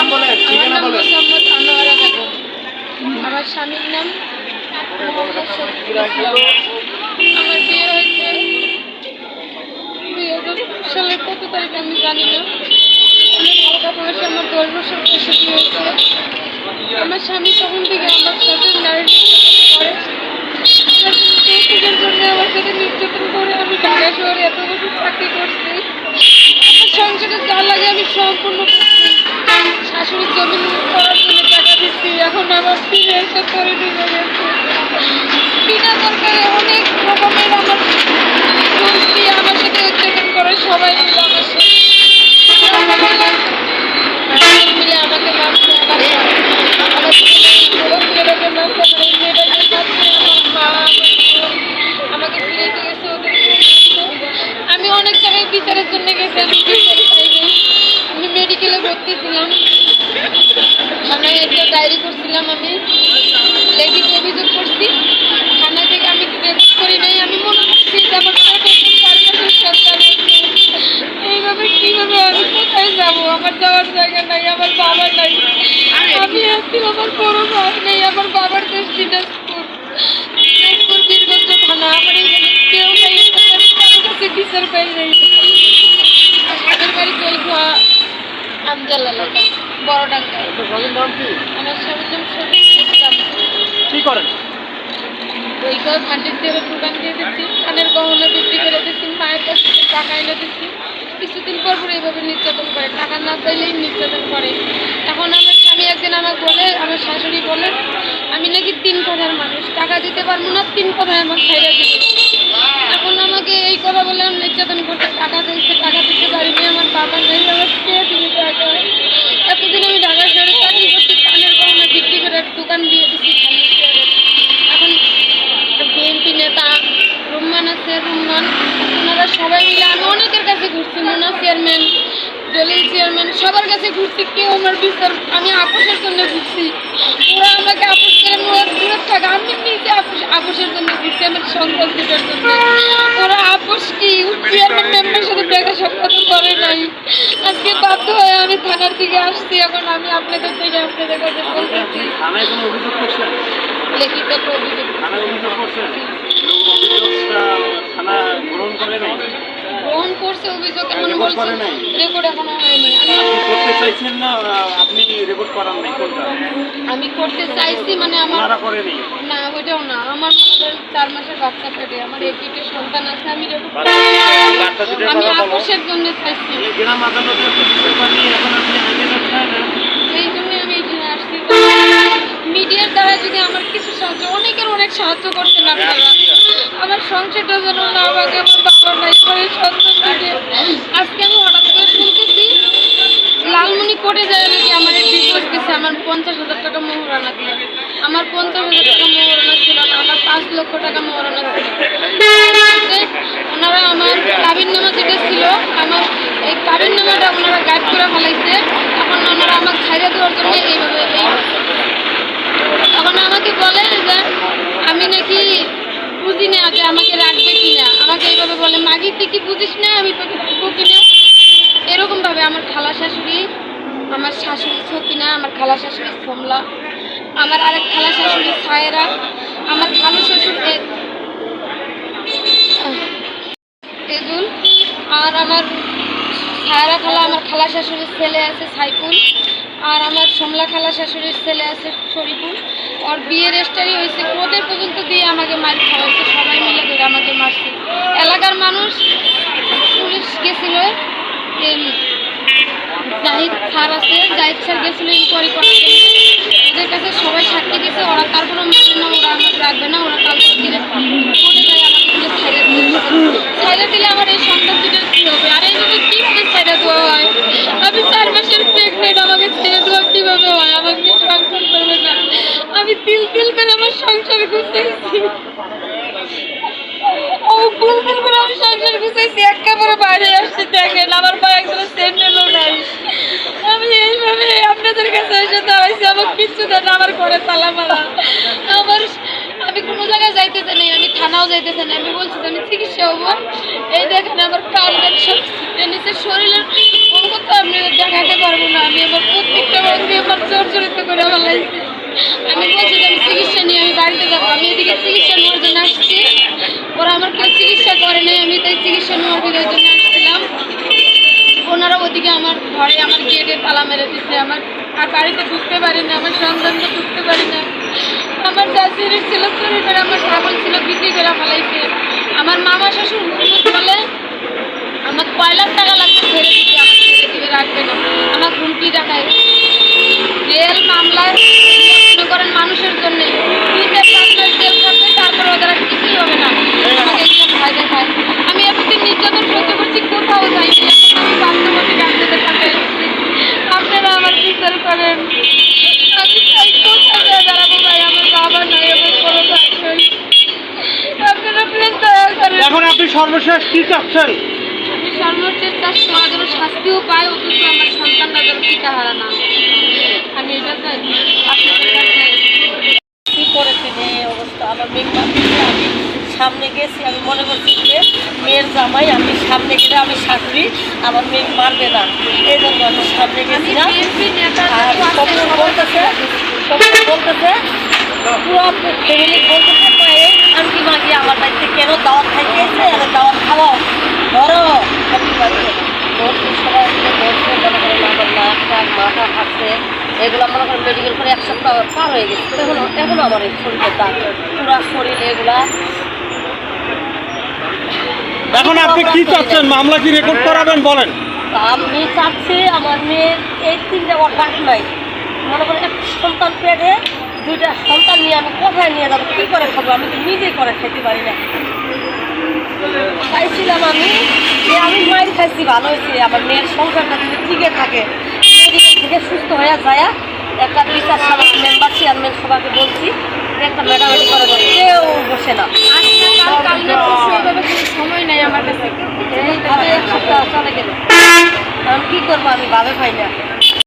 নাম বলেন আমার ঠিকানা বলেন মোসাম্মদ আনোয়ারা বেগম। আমার স্বামীর নাম মোহাম্মদ শফিকুল আমার বিয়ে হয়েছে। দুই হাজার কত তারিখ আমি জানি না। অনেক হালকা বয়সে আমার দশ বছর বয়সে বিয়ে হয়েছে। আমার স্বামী তখন থেকে আমার সাথে নারী করে। যৌতুকের জন্য আমার সাথে নির্যাতন করে। আমি ঢাকা শহরে এত বছর চাকরি করছি। আমার সংসারে যা লাগে আমি সম্পূর্ণ শাশুড়ির জমি করার জন্য টাকা দিচ্ছি, এখন আমার ফিরে এসে করে ডুবে গেছে বিনা দরকারে অনেক রকমের আমার করছি আমার সাথে অত্যাচার করে, সবাই মিলে আমার আমাকে মা আমাকে ফিরে গেছে, ওদের আমি অনেক জায়গায় বিচারের জন্য গেছি, আমি বিচার পাইনি আমি মেডিকেলে ভর্তি ছিলাম থানায় একটা ডায়েরি করছিলাম আমি লেডিস অভিযোগ করছি থানা থেকে আমি রেকর্ড করি নাই আমি মনে করছি যে আমার সরকার চার মাসের সরকার হয়েছে। এইভাবে কীভাবে আমি কোথায় যাব আমার যাওয়ার জায়গা নাই আমার বাবা নাই আমি একদিন আমার বড় ভাই নেই আমার বাবার দেশ দিনাজপুর দিনাজপুর বীরগঞ্জ থানা আমার এখানে কেউ নেই আমি কারোর কাছে বিচার পাই নাই এলাকা বড় কি? আমার স্বামীর নাম শফিকুল ইসলাম। কি করেন? ওই দোকান দিয়ে দিচ্ছি কানের গহনা বিক্রি করে দিচ্ছি মায়ের কাছ থেকে টাকা এনে দিচ্ছি। কিছুদিন পর পর এইভাবে নির্যাতন করে টাকা না পাইলেই নির্যাতন করে। এখন আমার স্বামী একদিন আমাকে বলে আমার শাশুড়ি বলে আমি নাকি তিন কথার মানুষ টাকা দিতে পারব না তিন কথায় আমার ছাইরা দিবে আমাকে এই কথা বলে নির্যাতন করতে টাকা দিয়েছে, টাকা দিতে পারিনি, আমার বাবা নেই, আমার কে টাকা এতদিন আমি ঢাকা শহরে চাকরি করছি কানের গহনা বিক্রি করে দোকান দিয়ে দিচ্ছি এখন বিএনপি নেতা, রুম্মান আছে, রুম্মান, ওনারা সবাই মিলে আমি অনেকের কাছে ঘুরছি, মোনা চেয়ারম্যান জলিল চেয়ারম্যান, সবার কাছে ঘুরছি, কেউ আমার বিচার আমি আপোষের জন্য ঘুরছি। থানার দিকে আসছি এখন আমি আপনাদের থেকে আপনাদের কাছে বলতেছি থানায় কোনো অভিযোগ করছেন? লিখিত অভিযোগ থানায় অভিযোগ করছেন? থানা গ্রহণ করে নাই? গ্রহণ করছে অভিযোগ এখন বলছে রেকর্ড এখনও হয়নি। আমি করতে চাইছেন না আপনি রেকর্ড করান নাই কোনটা? আমি করতে চাইছি মানে আমার করেনি? না ওইটাও না। আমার চার মাসের বাচ্চা পেটে আমার এক দুটো সন্তান আছে আমি দুটোর আমি আপোষের জন্য চাইছি। গ্রাম আদালতে পেপার নিয়ে এখন আপনি আইনের চায় না এই জন্য আমি এখানে আসছি মিডিয়ার দ্বারা যদি আমার কিছু সাহায্য অনেকের অনেক সাহায্য করছেন আপনারা আমার সংসারটা যেন না ভাগে আমার বাবা নাই করে সন্তান থেকে আজকে আমি হঠাৎ করে শুনতেছি লালমনি কোর্টে যায় নাকি আমার ডিভোর্স দিছে আমার পঞ্চাশ হাজার টাকা মোহরানা ছিল আমার পঞ্চাশ হাজার টাকা মোহরানা ছিল না আমার পাঁচ লক্ষ টাকা মোহরানা ছিল তারপরে ওনারা আমার কাবিন নামা যেটা ছিল আমার এই কাবিন নামাটা ওনারা গাইড করে ফেলাইছে এখন ওনারা আমাকে ছাইড়ে দেওয়ার জন্য এইভাবে এই তখন আমাকে বলে যে আমি নাকি বুঝি না যে আমাকে রাখবে কিনা? আমাকে এইভাবে বলে, মাগি, তুই কি বুঝিস না? আমি তোকে রাখব কিনা? এরকম ভাবে আমার খালা শাশুড়ি, আমার শাশুড়ি সকিনা আমার খালা শাশুড়ি সোমলা, আমার আরেক খালা শাশুড়ি সায়রা, আমার খালু শ্বশুর এজুল, আর আমার সায়রা খালা, আমার খালা শাশুড়ির ছেলে আছে সাইফুল, আর আমার সমলা খালা শাশুড়ির ছেলে আছে শরীফুল ওর বিয়ের রেস্টারি হয়েছে দিয়ে আমাকে মার খাওয়াইছে, সবাই মিলে ধরে আমাকে মারছে। এলাকার মানুষ, পুলিশ গেছিল জাহিদ স্যার আছে, জাহিদ স্যার গেছিল ইনকোয়ারি করার জন্য। ওদের কাছে সবাই সাক্ষী দিয়েছে, ওরা তারপরে মানে না ওরা আমাকে রাখবে না ওরা কালকে দিলে কোর্টে যায় আমাকে দিলে ছাইড়ে দিলে ছাইড়ে দিলে আমার এই সন্তান দুটোর কী হবে আর এইভাবে কীভাবে ছাইড়ে দেওয়া হয় আমি চার মাসের প্রেগনেন্ট আমাকে ছেড়ে দেওয়া কীভাবে হয় আমাকে নিয়ে সংসার করবে না তিল করে আমার সংসার গুছিয়েছি ও করে আমি সংসার গুছাইছি, একেবারে বাইরে আসছি, দেখেন, আমার পা একদম স্যান্ডেলও নাই। আমি এইভাবে আপনাদের কাছে এসে আমার কিচ্ছু দেন আমার ঘরে তালা মারা আমার, আমি কোনো জায়গায় যাইতেছে নেই, আমি থানাও যাইতেছে না আমি বলছি আমি চিকিৎসা হব। এই দেখেন, আমার কান দেন সব নিচে শরীরের অঙ্গ তো আমি দেখাতে পারব না আমি আমার প্রত্যেকটা চিকিৎসা নেওয়ার জন্য আসছিলাম ওনারা ওদিকে আমার ঘরে আমার গেটে তালা মেরে দিচ্ছে আমার আর বাড়িতে ঢুকতে পারি না, আমার সন্তানকে ঢুকতে পারি না। আমার যা সিরিজ ছিল, চুরি করে, আমার ছাগল ছিল, বিক্রি করে ফেলাইছে। আমার মামা শ্বশুর বলে, আমার কয় লাখ টাকা লাগবে ছেড়ে দিতে আমার ছেড়ে দিবে, রাখবে না। আমার হুমকি দেখায়। জেল মামলায় মনে করেন মানুষের জন্য। জেল করবে তারপরে ওদের কিছুই হবে না। আমাকে ভয় দেখায়। আমি সর্বশেষ কি চাচ্ছেন? আমি যেন শাস্তিও পায় অথচ আমার সন্তানরা যেন পিতা হারা না আমি এটা চাই আপনাদের কাছে কি করেছে মেয়ে অবস্থা? আমার মেয়ে সামনে গেছি আমি মনে করছি যে মেয়ের জামাই আমি সামনে গেলে আমি শাশুড়ি আমার মেয়ে মারবে না। এই জন্য আমি সামনে গেছিলাম বিএনপি আর বলতেছে বলতেছে পুরো ফ্যামিলি বলতেছে কয়ে আন্টি মাগি আমার বাড়িতে কেন দাওয়াত খাইতেছে? আর দাওয়াত খাওয়াও। ধরো আন্টি মাগি ধরছি সবাই মিলে ধরছে মনে করেন আমার নাকটা মাথা হাঁটছে এগুলো মনে করেন মেডিকেল করে এক সপ্তাহ পার হয়ে গেছে। এখনও এখনও আমার এই শরীরের দাগ। পুরা শরীরে এগুলা। এখন আপনি কি চাচ্ছেন? মামলা কি রেকর্ড করাবেন? বলেন। আমি চাচ্ছি আমার মেয়ের এই তিনটে অভ্যাস নাই। মনে করেন একটা সন্তান পেটে দুইটা সন্তান নিয়ে আমি কোথায় নিয়ে যাব কী করে খাব? আমি তো নিজেই করে খেতে পারি না। চাইছিলাম আমি যে আমি মায়ের খাইছি ভালো হয়েছে। আমার মেয়ের সংসারটা যদি টিকে থাকে থেকে সুস্থ হয়ে যায়। একটা বিচার সভা মেম্বার চেয়ারম্যান সভাকে বলছি একটা মেটামেটি করে। কেউ বসে না। সময় নাই আমার কাছে। এক সপ্তাহ চলে গেল। আমি কী করব আমি? ভাবে পাই না।